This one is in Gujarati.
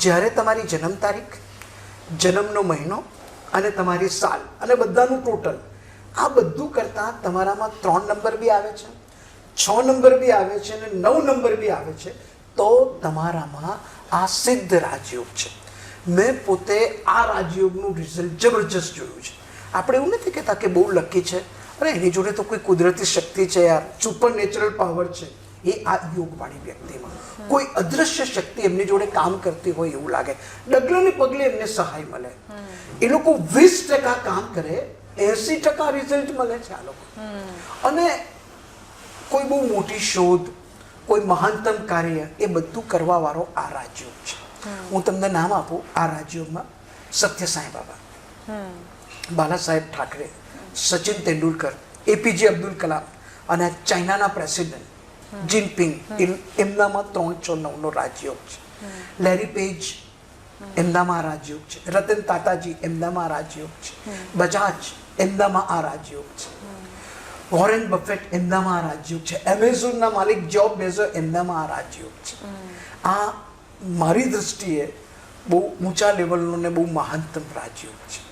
જ્યારે તમારી જન્મ તારીખ, જન્મનો મહિનો અને તમારી સાલ અને બધાનું ટોટલ આ બધું કરતાં તમારામાં ત્રણ નંબર બી આવે છે, છ નંબર બી આવે છે અને નવ નંબર બી આવે છે, તો તમારામાં આ સિદ્ધ રાજયોગ છે. મેં પોતે આ રાજયોગનું રિઝલ્ટ જબરજસ્ત જોયું છે. આપણે એવું નથી કહેતા કે બહુ લકી છે. અરે, એની જોડે તો કોઈ કુદરતી શક્તિ છે યાર. સુપર નેચરલ પાવર છે. એ આ યોગવાળી વ્યક્તિમાં. કોઈ અદૃશ્ય શક્તિ એમની જોડે કામ કરતી હોય એવું લાગે. ડગલાને પગલે એમને સહાય મળે. એ લોકો વીસ ટકા કામ કરે એસી ટકા રિઝલ્ટ મળે છે આ લોકો. અને કોઈ બહુ મોટી શોધ કોઈ મહાનતમ કાર્ય એ બધું કરવા વાળો આ રાજયોગ છે. હું તમને નામ આપું આ રાજયોગમાં સત્ય સાંઈ બાબા. બાલા સાહેબ ઠાકરે સચિન તેંડુલકર એપીજે અબ્દુલ કલામ અને ચાઇનાના પ્રેસિડેન્ટ જિનપિંગ એમ- એમનામાં ત્રણ છ નવનો રાજયોગ છે. લેરી પેજ એમનામાં રાજયોગ છે. રતન તાતાજી એમનામાં રાજયોગ છે. બજાજ એમનામાં આ રાજયોગ છે. વોરેન બફેટ એમનામાં આ રાજયોગ છે. એમેઝોનના માલિક જોબ બેઝો એમનામાં આ રાજયોગ છે. આ મારી દૃષ્ટિએ બહુ ઊંચા લેવલનો ને બહુ મહાનતમ રાજયોગ છે.